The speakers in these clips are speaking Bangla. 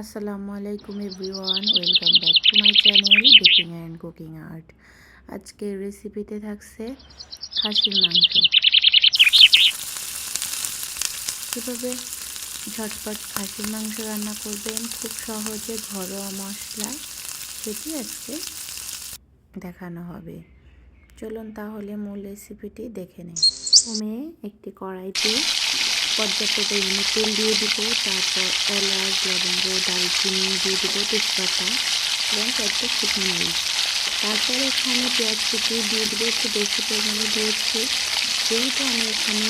আসসালামু আলাইকুম everyone, welcome back to my channel baking and cooking art. আজকের রেসিপিতে থাকছে খাসির মাংস। কীভাবে ঝটপট খাসির মাংস রান্না করবেন, খুব সহজে ঘরোয়া মশলা সেটি আজকে দেখানো হবে। চলুন তাহলে মূল রেসিপিটি দেখে নিই। প্রথমে একটি কড়াইতে পর্যাপ্ত পরিমাণে তেল দিয়ে দিব, তারপর এলাচ, লবঙ্গ, দারুচিনি দিয়ে দিব তেজপাতা, এবং কয়েকটা শুকনো মরিচ। তারপর এখানে পেঁয়াজ কুচি দিয়ে দিব, একটু বেশি পরিমাণে দিয়েছি। যেহেতু আমি এখানে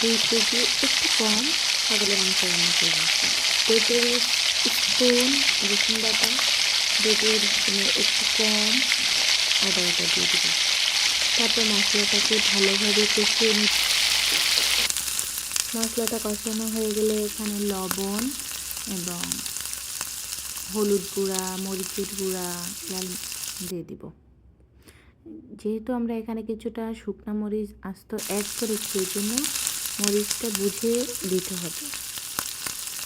দুই কেজি একটু কম ছাগলের মাংস রান্না করব। পেটের স্পুন, রসুন বাটা। পেটের একটু কম আদা বাটা দিয়ে দিব। তারপর মশলাটাকে ভালোভাবে কষিয়ে নিচ্ছি। মশলাটা কষানো হয়ে গেলে এখানে লবণ এবং হলুদ গুঁড়া, মরিচের গুঁড়া লাল দিয়ে দিব। যেহেতু আমরা এখানে কিছুটা শুকনো মরিচ, আস্ত অ্যাড করেছি, এই জন্য মরিচটা বুঝে দিতে হবে।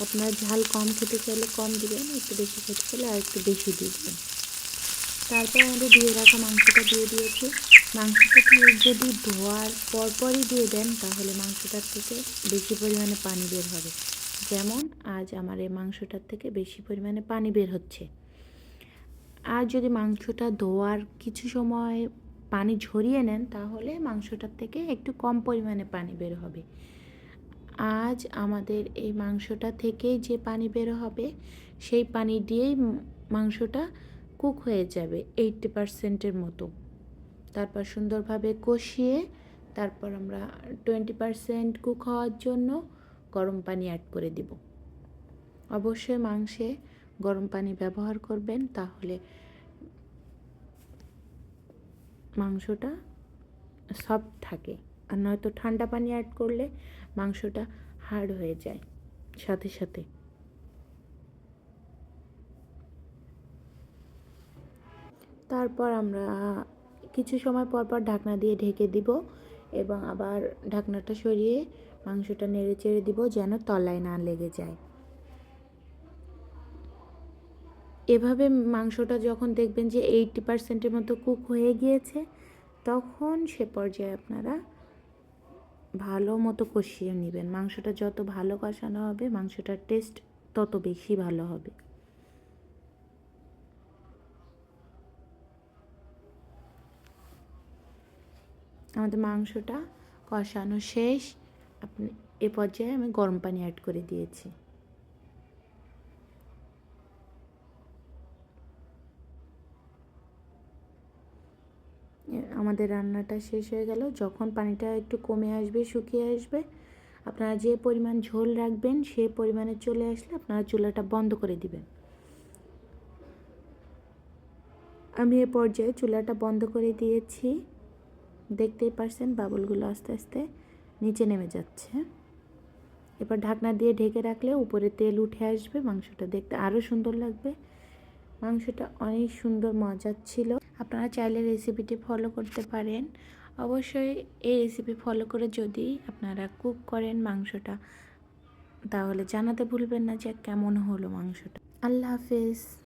আপনারা ঝাল কম খেতে চাইলে কম দিবেন, একটু বেশি খেতে চাইলে আর একটু বেশি দিবেন। তারপর আমাদের দিয়ে রাখা মাংসটা দিয়ে দিয়েছি। মাংসটা যদি ধোয়ার পরপরই দিয়ে দেন, তাহলে মাংসটার থেকে বেশি পরিমাণে পানি বের হবে। যেমন আজ আমার এই মাংসটার থেকে বেশি পরিমাণে পানি বের হচ্ছে। আর যদি মাংসটা ধোয়ার কিছু সময় পানি ঝরিয়ে নেন, তাহলে মাংসটার থেকে একটু কম পরিমাণে পানি বের হবে। আজ আমাদের এই মাংসটা থেকে যে পানি বের হবে, সেই পানি দিয়েই মাংসটা কুক হয়ে যাবে এইটটি পারসেন্টের মতো। তারপর সুন্দরভাবে কষিয়ে তারপর আমরা টোয়েন্টি পারসেন্ট কুক হওয়ার জন্য গরম পানি অ্যাড করে দিব। অবশ্যই মাংসে গরম পানি ব্যবহার করবেন তাহলে মাংসটা সফট থাকে আর নয়তো ঠান্ডা পানি অ্যাড করলে মাংসটা হার্ড হয়ে যায় সাথে সাথে। তারপর আমরা কিছু সময় পর পর ঢাকনা দিয়ে ঢেকে দিব এবং আবার ঢাকনাটা সরিয়ে মাংসটা নেড়ে চেড়ে দিব যেন তলায় না লেগে যায়। এভাবে মাংসটা যখন দেখবেন যে এইটটি পার্সেন্টের মতো কুক হয়ে গিয়েছে, তখন সে পর্যায়ে আপনারা ভালো মতো কষিয়ে নেবেন। মাংসটা যত ভালো কষানো হবে, মাংসটার টেস্ট তত বেশি ভালো হবে। আমাদের মাংসটা কষানো শেষ। আপনি এ পর্যায়ে আমি গরম পানি অ্যাড করে দিয়েছি। আমাদের রান্নাটা শেষ হয়ে গেল। যখন পানিটা একটু কমে আসবে, শুকিয়ে আসবে, আপনারা যে পরিমাণ ঝোল রাখবেন, সে পরিমাণে চলে আসলে আপনারা চুলাটা বন্ধ করে দিবেন। আমি এ পর্যায়ে চুলাটা বন্ধ করে দিয়েছি। দেখতেই পারছেন বাবুলগুলো আস্তে আস্তে নিচে নেমে যাচ্ছে। এবার ঢাকনা দিয়ে ঢেকে রাখলে উপরে তেল উঠে আসবে, মাংসটা দেখতে আরও সুন্দর লাগবে। মাংসটা অনেক সুন্দর, মজার ছিল। আপনারা চাইলে রেসিপিটি ফলো করতে পারেন। অবশ্যই এই রেসিপি ফলো করে যদি আপনারা কুক করেন মাংসটা, তাহলে জানাতে ভুলবেন না যে কেমন হলো মাংসটা। আল্লাহ হাফেজ।